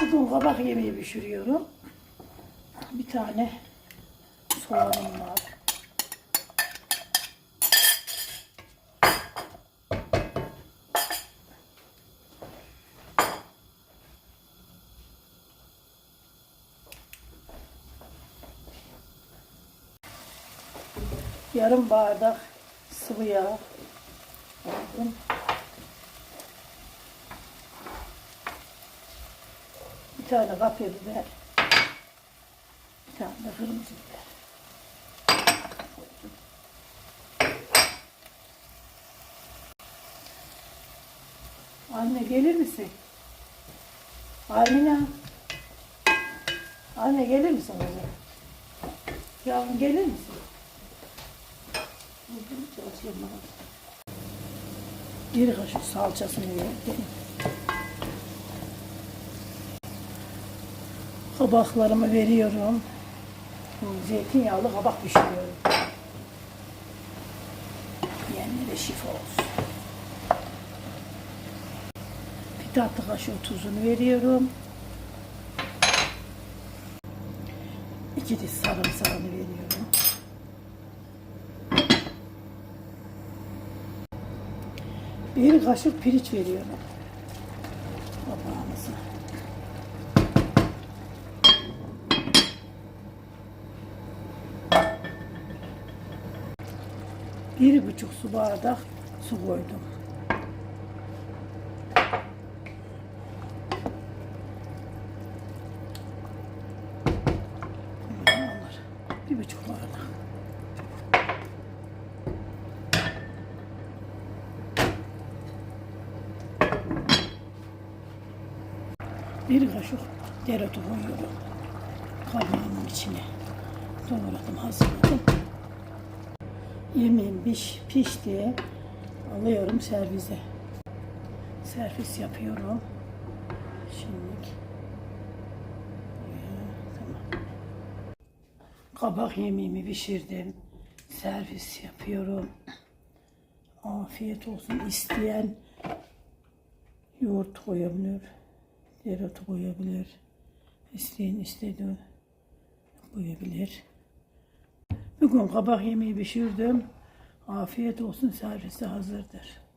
Bugün kabak yemeği pişiriyorum. Bir tane soğanım var. Yarım bardak sıvı yağ aldım. Bir tane kapya biber. Bir tane de kırmızı biber. Anne gelir misin? Almina. Anne gelir misin kızım? Yavrum gelir misin? Bir kaşık salçasını verdim. Kabaklarımı veriyorum. Zeytinyağlı kabak pişiriyorum. Yiyenlere şifa olsun. Bir tatlı kaşığı tuzunu veriyorum. İki diş sarımsağını veriyorum. Bir kaşık pirinç veriyorum. Bir buçuk su bardak su koydum. Bir buçuk bardak. Bir kaşık dereotu koyuyorum. Kabağımın içine. Doğradım, hazırladım. Yemeğim piş, pişti. Alıyorum servise. Servis yapıyorum. Şimdi. Kabak yemeğimi pişirdim. Servis yapıyorum. Afiyet olsun. İsteyen yoğurt koyabilir. Dereotu koyabilir. İsteyen istediği koyabilir. Bugün kabak yemeği pişirdim. Afiyet olsun servise hazırdır.